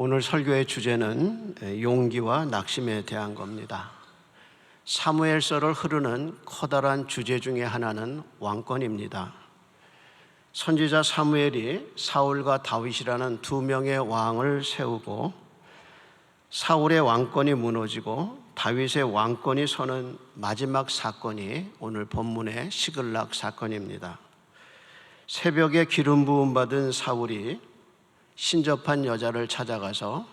오늘 설교의 주제는 용기와 낙심에 대한 겁니다. 사무엘서를 흐르는 커다란 주제 중에 하나는 왕권입니다. 선지자 사무엘이 사울과 다윗이라는 두 명의 왕을 세우고 사울의 왕권이 무너지고 다윗의 왕권이 서는 마지막 사건이 오늘 본문의 시글락 사건입니다. 새벽에 기름 부음 받은 사울이 신접한 여자를 찾아가서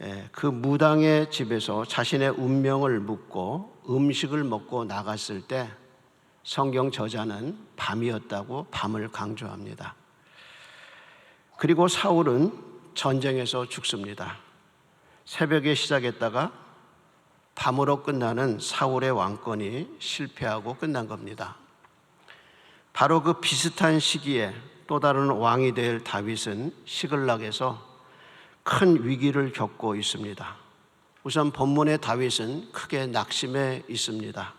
예, 그 무당의 집에서 자신의 운명을 묻고 음식을 먹고 나갔을 때 성경 저자는 밤이었다고 밤을 강조합니다. 그리고 사울은 전쟁에서 죽습니다. 새벽에 시작했다가 밤으로 끝나는 사울의 왕권이 실패하고 끝난 겁니다. 바로 그 비슷한 시기에 또 다른 왕이 될 다윗은 시글락에서 큰 위기를 겪고 있습니다. 우선 본문의 다윗은 크게 낙심해 있습니다.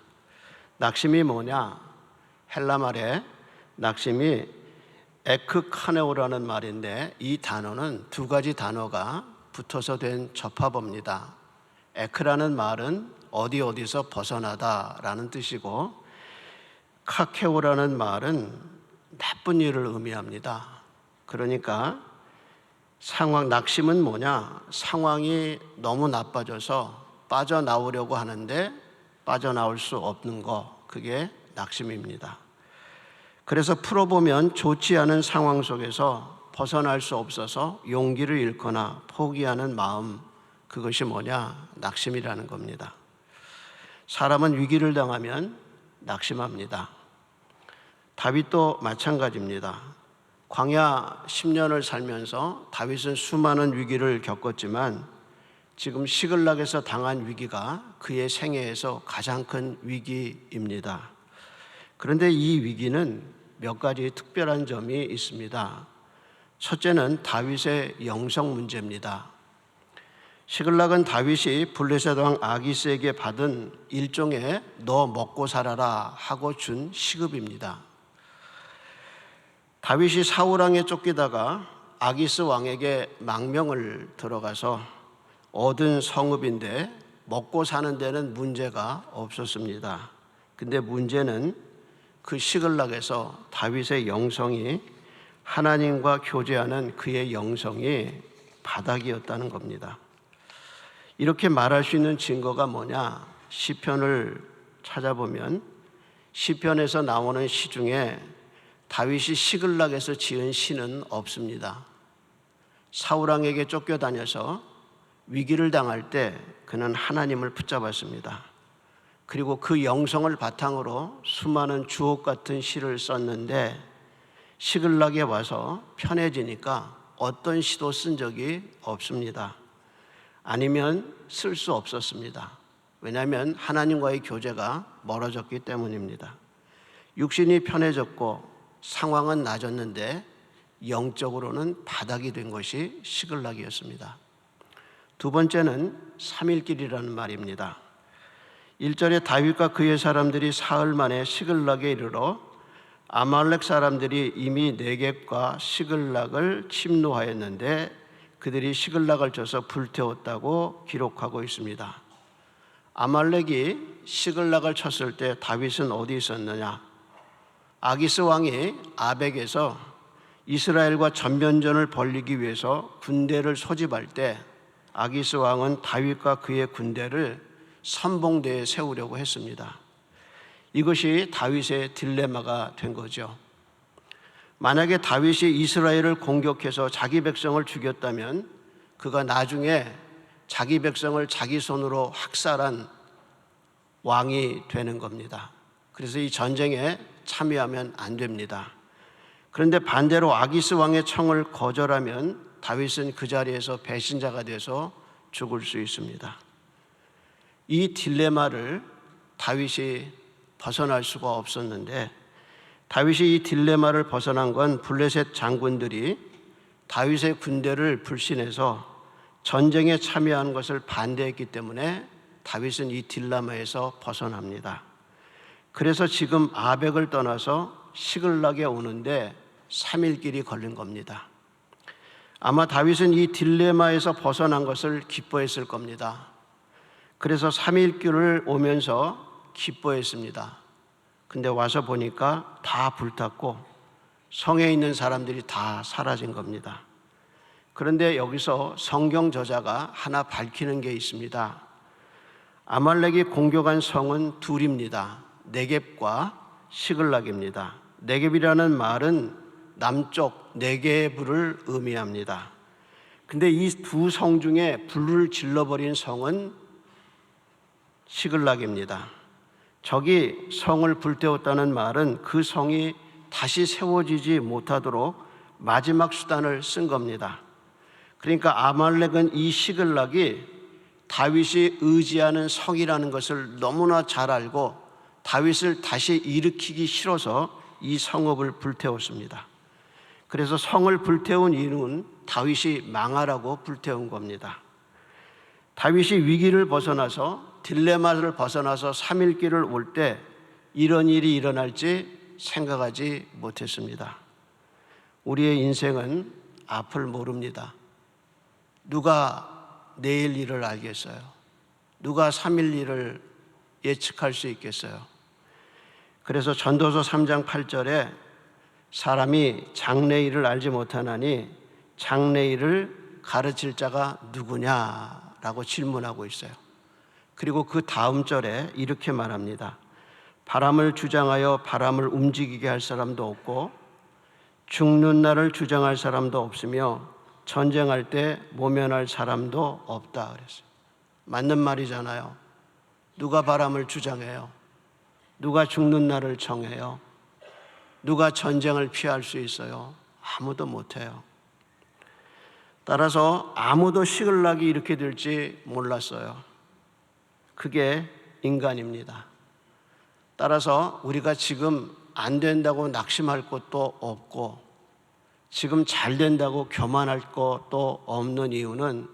낙심이 뭐냐? 헬라 말에 낙심이 에크카네오라는 말인데 이 단어는 두 가지 단어가 붙어서 된 접합어입니다. 에크라는 말은 어디 어디서 벗어나다라는 뜻이고 카케오라는 말은 나쁜 일을 의미합니다. 그러니까 상황 낙심은 뭐냐? 상황이 너무 나빠져서 빠져나오려고 하는데 빠져나올 수 없는 거 그게 낙심입니다. 그래서 풀어보면 좋지 않은 상황 속에서 벗어날 수 없어서 용기를 잃거나 포기하는 마음 그것이 뭐냐? 낙심이라는 겁니다. 사람은 위기를 당하면 낙심합니다. 다윗도 마찬가지입니다. 광야 10년을 살면서 다윗은 수많은 위기를 겪었지만 지금 시글락에서 당한 위기가 그의 생애에서 가장 큰 위기입니다. 그런데 이 위기는 몇 가지 특별한 점이 있습니다. 첫째는 다윗의 영성 문제입니다. 시글락은 다윗이 블레셋 왕 아기스에게 받은 일종의 너 먹고 살아라 하고 준 시급입니다. 다윗이 사울 왕에 쫓기다가 아기스 왕에게 망명을 들어가서 얻은 성읍인데 먹고 사는 데는 문제가 없었습니다. 근데 문제는 그 시글락에서 다윗의 영성이 하나님과 교제하는 그의 영성이 바닥이었다는 겁니다. 이렇게 말할 수 있는 증거가 뭐냐? 시편을 찾아보면 시편에서 나오는 시 중에 다윗이 시글락에서 지은 시는 없습니다. 사울왕에게 쫓겨다녀서 위기를 당할 때 그는 하나님을 붙잡았습니다. 그리고 그 영성을 바탕으로 수많은 주옥 같은 시를 썼는데 시글락에 와서 편해지니까 어떤 시도 쓴 적이 없습니다. 아니면 쓸 수 없었습니다. 왜냐하면 하나님과의 교제가 멀어졌기 때문입니다. 육신이 편해졌고 상황은 나아졌는데 영적으로는 바닥이 된 것이 시글락이었습니다. 두 번째는 3일길이라는 말입니다. 1절에 다윗과 그의 사람들이 사흘 만에 시글락에 이르러 아말렉 사람들이 이미 네겝과 시글락을 침노하였는데 그들이 시글락을 쳐서 불태웠다고 기록하고 있습니다. 아말렉이 시글락을 쳤을 때 다윗은 어디 있었느냐? 아기스 왕이 아벡에서 이스라엘과 전면전을 벌리기 위해서 군대를 소집할 때 아기스 왕은 다윗과 그의 군대를 선봉대에 세우려고 했습니다. 이것이 다윗의 딜레마가 된 거죠. 만약에 다윗이 이스라엘을 공격해서 자기 백성을 죽였다면 그가 나중에 자기 백성을 자기 손으로 학살한 왕이 되는 겁니다. 그래서 이 전쟁에 참여하면 안 됩니다. 그런데 반대로 아기스 왕의 청을 거절하면 다윗은 그 자리에서 배신자가 돼서 죽을 수 있습니다. 이 딜레마를 다윗이 벗어날 수가 없었는데 다윗이 이 딜레마를 벗어난 건 블레셋 장군들이 다윗의 군대를 불신해서 전쟁에 참여하는 것을 반대했기 때문에 다윗은 이 딜레마에서 벗어납니다. 그래서 지금 아벡을 떠나서 시글락에 오는데 3일 길이 걸린 겁니다. 아마 다윗은 이 딜레마에서 벗어난 것을 기뻐했을 겁니다. 그래서 3일 길을 오면서 기뻐했습니다. 근데 와서 보니까 다 불탔고 성에 있는 사람들이 다 사라진 겁니다. 그런데 여기서 성경 저자가 하나 밝히는 게 있습니다. 아말렉이 공격한 성은 둘입니다. 네겝과 시글락입니다. 네겝이라는 말은 남쪽 네게브를 의미합니다. 근데 이 두 성 중에 불을 질러버린 성은 시글락입니다. 적이 성을 불태웠다는 말은 그 성이 다시 세워지지 못하도록 마지막 수단을 쓴 겁니다. 그러니까 아말렉은 이 시글락이 다윗이 의지하는 성이라는 것을 너무나 잘 알고 다윗을 다시 일으키기 싫어서 이 성읍을 불태웠습니다. 그래서 성을 불태운 이유는 다윗이 망하라고 불태운 겁니다. 다윗이 위기를 벗어나서 딜레마를 벗어나서 3일 길을 올 때 이런 일이 일어날지 생각하지 못했습니다. 우리의 인생은 앞을 모릅니다. 누가 내일 일을 알겠어요? 누가 3일 일을 예측할 수 있겠어요? 그래서 전도서 3장 8절에 사람이 장래일을 알지 못하나니 장래일을 가르칠 자가 누구냐라고 질문하고 있어요. 그리고 그 다음 절에 이렇게 말합니다. 바람을 주장하여 바람을 움직이게 할 사람도 없고 죽는 날을 주장할 사람도 없으며 전쟁할 때 모면할 사람도 없다 그랬어요. 맞는 말이잖아요. 누가 바람을 주장해요? 누가 죽는 날을 정해요? 누가 전쟁을 피할 수 있어요? 아무도 못해요. 따라서 아무도 시글락이 이렇게 될지 몰랐어요. 그게 인간입니다. 따라서 우리가 지금 안 된다고 낙심할 것도 없고 지금 잘 된다고 교만할 것도 없는 이유는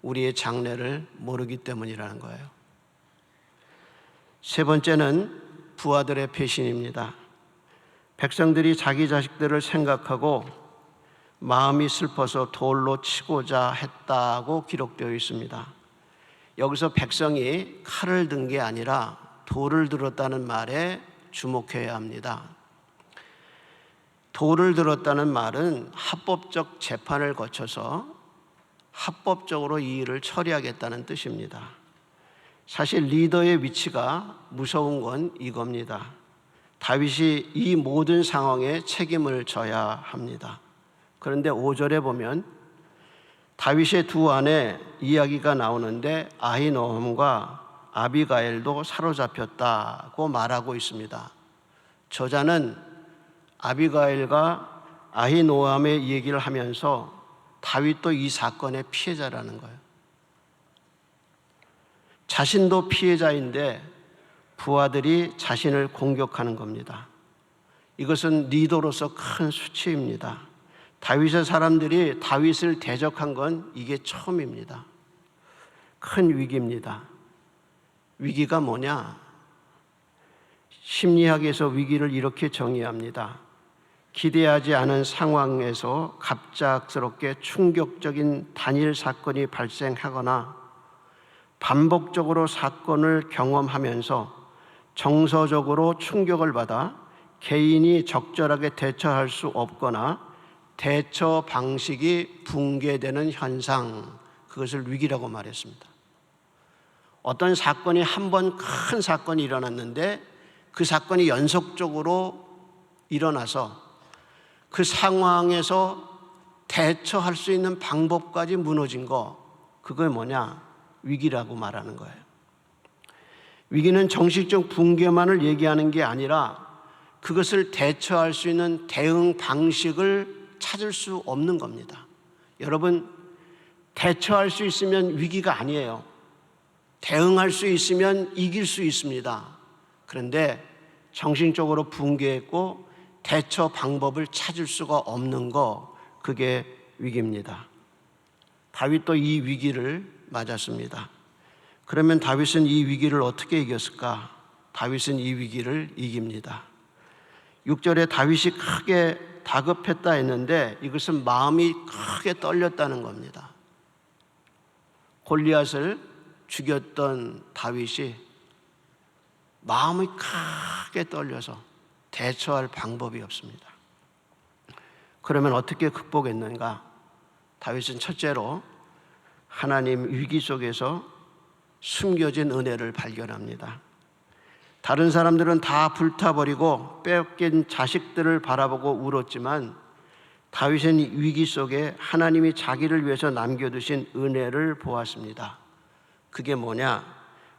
우리의 장래를 모르기 때문이라는 거예요. 세 번째는 부하들의 배신입니다. 백성들이 자기 자식들을 생각하고 마음이 슬퍼서 돌로 치고자 했다고 기록되어 있습니다. 여기서 백성이 칼을 든 게 아니라 돌을 들었다는 말에 주목해야 합니다. 돌을 들었다는 말은 합법적 재판을 거쳐서 합법적으로 이 일을 처리하겠다는 뜻입니다. 사실 리더의 위치가 무서운 건 이겁니다. 다윗이 이 모든 상황에 책임을 져야 합니다. 그런데 5절에 보면 다윗의 두 아내 이야기가 나오는데 아히노함과 아비가엘도 사로잡혔다고 말하고 있습니다. 저자는 아비가엘과 아히노함의 얘기를 하면서 다윗도 이 사건의 피해자라는 거예요. 자신도 피해자인데 부하들이 자신을 공격하는 겁니다. 이것은 리더로서 큰 수치입니다. 다윗의 사람들이 다윗을 대적한 건 이게 처음입니다. 큰 위기입니다. 위기가 뭐냐? 심리학에서 위기를 이렇게 정의합니다. 기대하지 않은 상황에서 갑작스럽게 충격적인 단일 사건이 발생하거나 반복적으로 사건을 경험하면서 정서적으로 충격을 받아 개인이 적절하게 대처할 수 없거나 대처 방식이 붕괴되는 현상, 그것을 위기라고 말했습니다. 어떤 사건이 한 번 큰 사건이 일어났는데 그 사건이 연속적으로 일어나서 그 상황에서 대처할 수 있는 방법까지 무너진 거, 그걸 뭐냐? 위기라고 말하는 거예요. 위기는 정식적 붕괴만을 얘기하는 게 아니라 그것을 대처할 수 있는 대응 방식을 찾을 수 없는 겁니다. 여러분, 대처할 수 있으면 위기가 아니에요. 대응할 수 있으면 이길 수 있습니다. 그런데 정신적으로 붕괴했고 대처 방법을 찾을 수가 없는 거, 그게 위기입니다. 다윗도 이 위기를 맞았습니다. 그러면 다윗은 이 위기를 어떻게 이겼을까? 다윗은 이 위기를 이깁니다. 6절에 다윗이 크게 다급했다 했는데 이것은 마음이 크게 떨렸다는 겁니다. 골리앗을 죽였던 다윗이 마음이 크게 떨려서 대처할 방법이 없습니다. 그러면 어떻게 극복했는가? 다윗은 첫째로 하나님 위기 속에서 숨겨진 은혜를 발견합니다. 다른 사람들은 다 불타버리고 빼앗긴 자식들을 바라보고 울었지만 다윗은 위기 속에 하나님이 자기를 위해서 남겨두신 은혜를 보았습니다. 그게 뭐냐?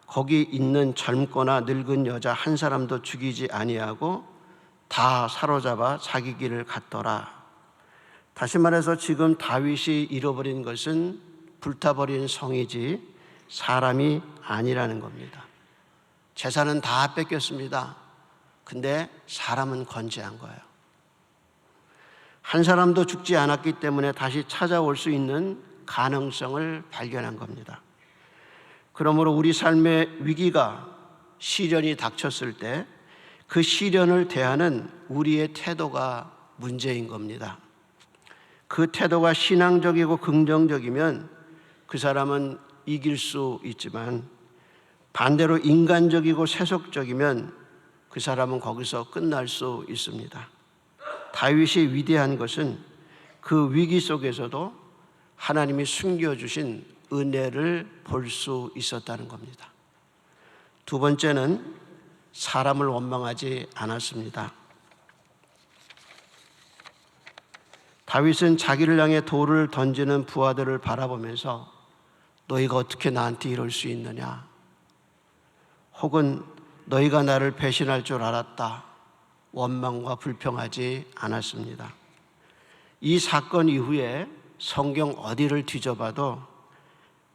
거기 있는 젊거나 늙은 여자 한 사람도 죽이지 아니하고 다 사로잡아 자기 길을 갔더라. 다시 말해서 지금 다윗이 잃어버린 것은 불타버린 성이지 사람이 아니라는 겁니다. 재산은 다 뺏겼습니다. 근데 사람은 건재한 거예요. 한 사람도 죽지 않았기 때문에 다시 찾아올 수 있는 가능성을 발견한 겁니다. 그러므로 우리 삶의 위기가 시련이 닥쳤을 때 그 시련을 대하는 우리의 태도가 문제인 겁니다. 그 태도가 신앙적이고 긍정적이면 그 사람은 이길 수 있지만 반대로 인간적이고 세속적이면 그 사람은 거기서 끝날 수 있습니다. 다윗이 위대한 것은 그 위기 속에서도 하나님이 숨겨주신 은혜를 볼 수 있었다는 겁니다. 두 번째는 사람을 원망하지 않았습니다. 다윗은 자기를 향해 돌을 던지는 부하들을 바라보면서 너희가 어떻게 나한테 이럴 수 있느냐? 혹은 너희가 나를 배신할 줄 알았다. 원망과 불평하지 않았습니다. 이 사건 이후에 성경 어디를 뒤져봐도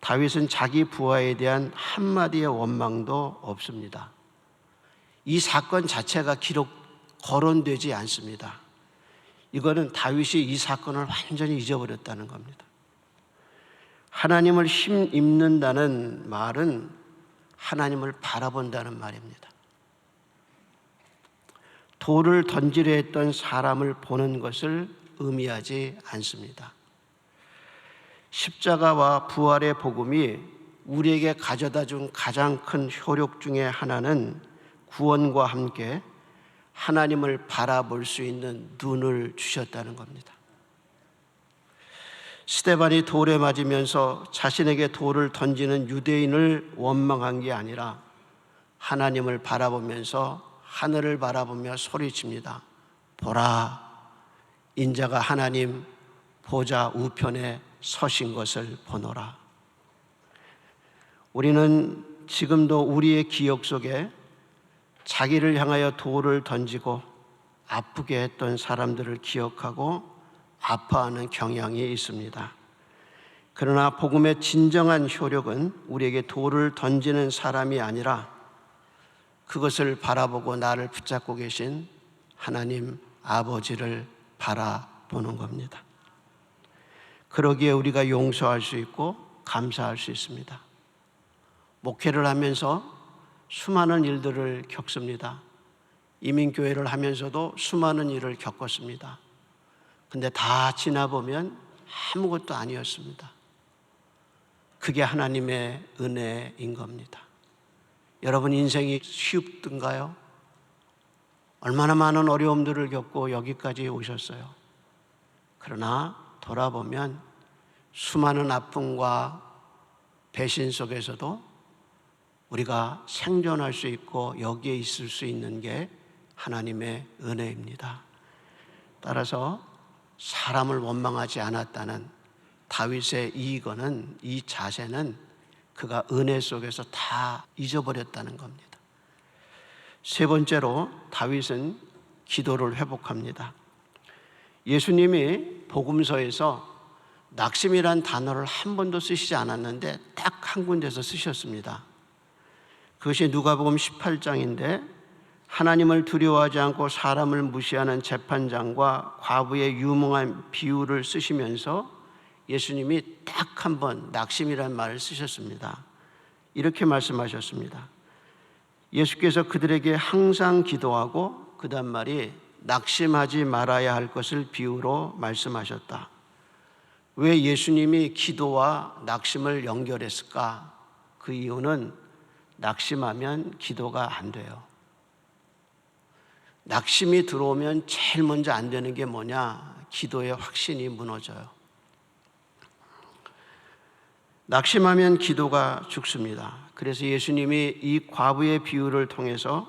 다윗은 자기 부하에 대한 한마디의 원망도 없습니다. 이 사건 자체가 기록 거론되지 않습니다. 이거는 다윗이 이 사건을 완전히 잊어버렸다는 겁니다. 하나님을 힘 입는다는 말은 하나님을 바라본다는 말입니다. 돌을 던지려 했던 사람을 보는 것을 의미하지 않습니다. 십자가와 부활의 복음이 우리에게 가져다 준 가장 큰 효력 중의 하나는 구원과 함께 하나님을 바라볼 수 있는 눈을 주셨다는 겁니다. 스테반이 돌에 맞으면서 자신에게 돌을 던지는 유대인을 원망한 게 아니라 하나님을 바라보면서 하늘을 바라보며 소리칩니다. 보라, 인자가 하나님 보좌 우편에 서신 것을 보노라. 우리는 지금도 우리의 기억 속에 자기를 향하여 돌을 던지고 아프게 했던 사람들을 기억하고 아파하는 경향이 있습니다. 그러나 복음의 진정한 효력은 우리에게 돌을 던지는 사람이 아니라 그것을 바라보고 나를 붙잡고 계신 하나님 아버지를 바라보는 겁니다. 그러기에 우리가 용서할 수 있고 감사할 수 있습니다. 목회를 하면서 수많은 일들을 겪습니다. 이민교회를 하면서도 수많은 일을 겪었습니다. 근데 다 지나보면 아무것도 아니었습니다. 그게 하나님의 은혜인 겁니다. 여러분 인생이 쉽던가요? 얼마나 많은 어려움들을 겪고 여기까지 오셨어요. 그러나 돌아보면 수많은 아픔과 배신 속에서도 우리가 생존할 수 있고 여기에 있을 수 있는 게 하나님의 은혜입니다. 따라서 사람을 원망하지 않았다는 다윗의 이거는 이 자세는 그가 은혜 속에서 다 잊어버렸다는 겁니다. 세 번째로 다윗은 기도를 회복합니다. 예수님이 복음서에서 낙심이란 단어를 한 번도 쓰시지 않았는데 딱 한 군데서 쓰셨습니다. 그것이 누가복음 18장인데 하나님을 두려워하지 않고 사람을 무시하는 재판장과 과부의 유명한 비유를 쓰시면서 예수님이 딱 한 번 낙심이라는 말을 쓰셨습니다. 이렇게 말씀하셨습니다. 예수께서 그들에게 항상 기도하고 그다음 말이 낙심하지 말아야 할 것을 비유로 말씀하셨다. 왜 예수님이 기도와 낙심을 연결했을까? 그 이유는 낙심하면 기도가 안 돼요. 낙심이 들어오면 제일 먼저 안 되는 게 뭐냐? 기도의 확신이 무너져요. 낙심하면 기도가 죽습니다. 그래서 예수님이 이 과부의 비유를 통해서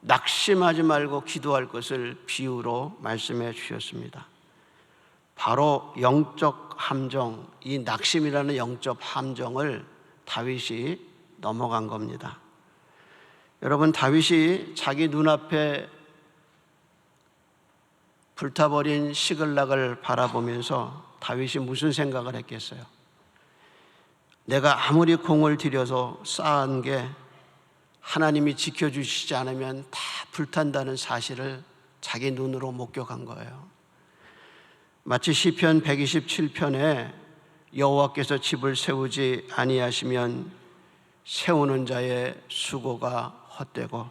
낙심하지 말고 기도할 것을 비유로 말씀해 주셨습니다. 바로 영적 함정, 이 낙심이라는 영적 함정을 다윗이 넘어간 겁니다. 여러분, 다윗이 자기 눈앞에 불타버린 시글락을 바라보면서 다윗이 무슨 생각을 했겠어요? 내가 아무리 공을 들여서 쌓은 게 하나님이 지켜주시지 않으면 다 불탄다는 사실을 자기 눈으로 목격한 거예요. 마치 시편 127편에 여호와께서 집을 세우지 아니하시면 세우는 자의 수고가 헛되고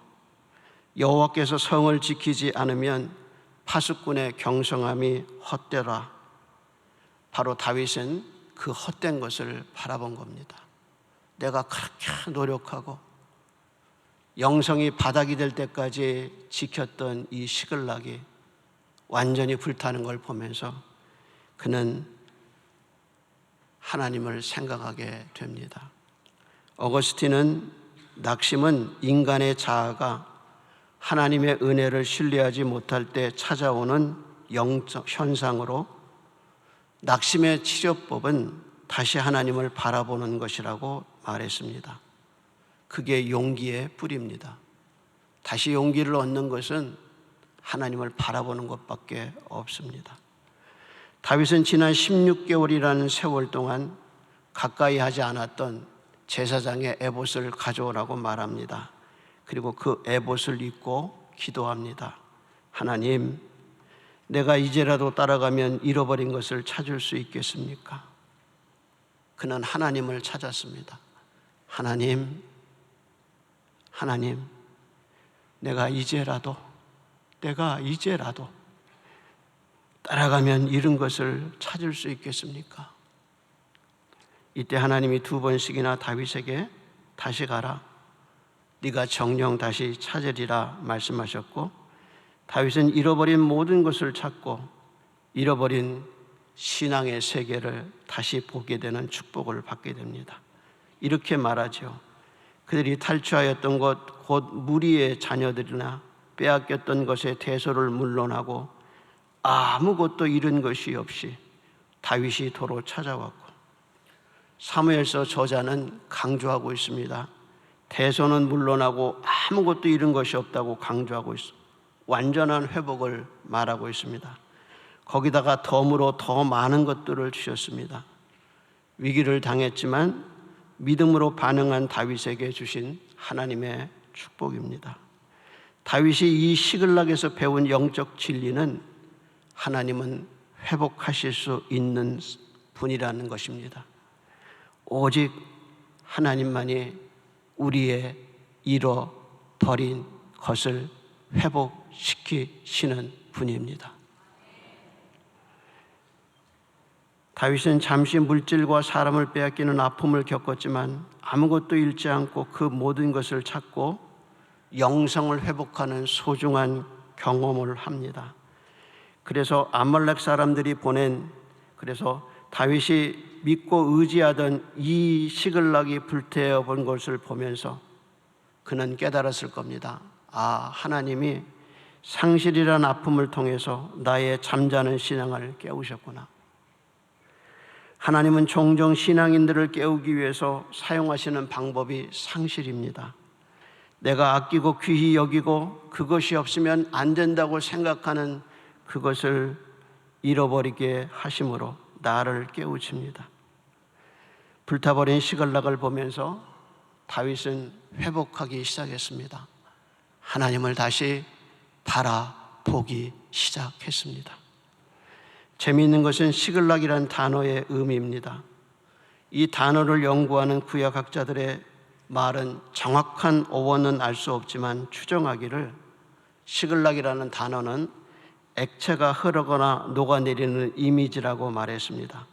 여호와께서 성을 지키지 않으면 파수꾼의 경성함이 헛되라. 바로 다윗은 그 헛된 것을 바라본 겁니다. 내가 그렇게 노력하고 영성이 바닥이 될 때까지 지켰던 이 시글락이 완전히 불타는 걸 보면서 그는 하나님을 생각하게 됩니다. 어거스틴은 낙심은 인간의 자아가 하나님의 은혜를 신뢰하지 못할 때 찾아오는 영적 현상으로 낙심의 치료법은 다시 하나님을 바라보는 것이라고 말했습니다. 그게 용기의 뿌리입니다. 다시 용기를 얻는 것은 하나님을 바라보는 것밖에 없습니다. 다윗은 지난 16개월이라는 세월 동안 가까이 하지 않았던 제사장의 에봇을 가져오라고 말합니다. 그리고 그 에봇을 입고 기도합니다. 하나님, 내가 이제라도 따라가면 잃어버린 것을 찾을 수 있겠습니까? 그는 하나님을 찾았습니다. 하나님, 하나님, 내가 이제라도, 내가 이제라도 따라가면 잃은 것을 찾을 수 있겠습니까? 이때 하나님이 두 번씩이나 다윗에게 다시 가라. 네가 정령 다시 찾으리라 말씀하셨고 다윗은 잃어버린 모든 것을 찾고 잃어버린 신앙의 세계를 다시 보게 되는 축복을 받게 됩니다. 이렇게 말하죠. 그들이 탈취하였던 것, 곧 무리의 자녀들이나 빼앗겼던 것의 대소를 물론하고 아무것도 잃은 것이 없이 다윗이 도로 찾아왔고 사무엘서 저자는 강조하고 있습니다. 대소는 물론하고 아무것도 잃은 것이 없다고 강조하고 있어. 완전한 회복을 말하고 있습니다. 거기다가 덤으로 더 많은 것들을 주셨습니다. 위기를 당했지만 믿음으로 반응한 다윗에게 주신 하나님의 축복입니다. 다윗이 이 시글락에서 배운 영적 진리는 하나님은 회복하실 수 있는 분이라는 것입니다. 오직 하나님만이 우리의 잃어 버린 것을 회복시키시는 분입니다. 다윗은 잠시 물질과 사람을 빼앗기는 아픔을 겪었지만 아무것도 잃지 않고 그 모든 것을 찾고 영성을 회복하는 소중한 경험을 합니다. 그래서 아말렉 사람들이 보낸 그래서 다윗이 믿고 의지하던 이 시글락이 불태워 본 것을 보면서 그는 깨달았을 겁니다. 아, 하나님이 상실이란 아픔을 통해서 나의 잠자는 신앙을 깨우셨구나. 하나님은 종종 신앙인들을 깨우기 위해서 사용하시는 방법이 상실입니다. 내가 아끼고 귀히 여기고 그것이 없으면 안 된다고 생각하는 그것을 잃어버리게 하심으로 나를 깨우칩니다. 불타버린 시글락을 보면서 다윗은 회복하기 시작했습니다. 하나님을 다시 바라보기 시작했습니다. 재미있는 것은 시글락이란 단어의 의미입니다. 이 단어를 연구하는 구약학자들의 말은 정확한 어원은 알 수 없지만 추정하기를 시글락이라는 단어는 액체가 흐르거나 녹아내리는 이미지라고 말했습니다.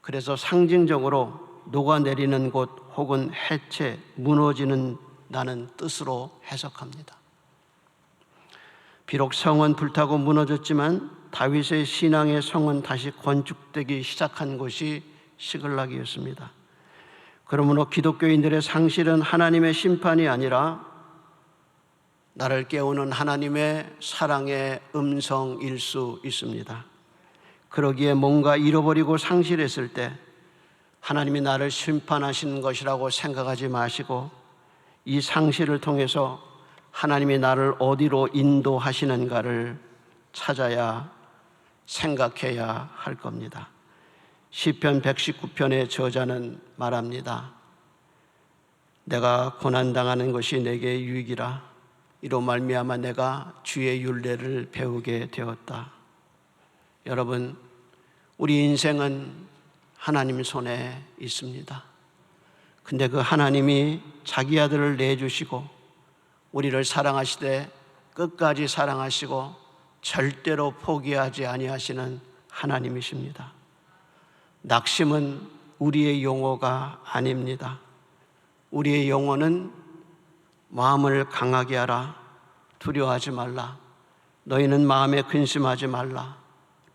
그래서 상징적으로 녹아내리는 곳 혹은 해체, 무너지는 다는 뜻으로 해석합니다. 비록 성은 불타고 무너졌지만 다윗의 신앙의 성은 다시 건축되기 시작한 곳이 시글락이었습니다. 그러므로 기독교인들의 상실은 하나님의 심판이 아니라 나를 깨우는 하나님의 사랑의 음성일 수 있습니다. 그러기에 뭔가 잃어버리고 상실했을 때 하나님이 나를 심판하시는 것이라고 생각하지 마시고 이 상실을 통해서 하나님이 나를 어디로 인도하시는가를 찾아야 생각해야 할 겁니다. 시편 119편의 저자는 말합니다. 내가 고난 당하는 것이 내게 유익이라 이로 말미암아 내가 주의 윤례를 배우게 되었다. 여러분, 우리 인생은 하나님 손에 있습니다. 근데 그 하나님이 자기 아들을 내주시고 우리를 사랑하시되 끝까지 사랑하시고 절대로 포기하지 아니하시는 하나님이십니다. 낙심은 우리의 용어가 아닙니다. 우리의 용어는 마음을 강하게 하라. 두려워하지 말라. 너희는 마음에 근심하지 말라.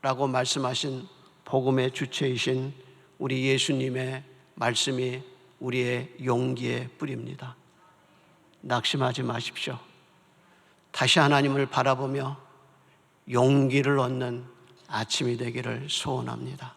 라고 말씀하신 복음의 주체이신 우리 예수님의 말씀이 우리의 용기의 뿌리입니다. 낙심하지 마십시오. 다시 하나님을 바라보며 용기를 얻는 아침이 되기를 소원합니다.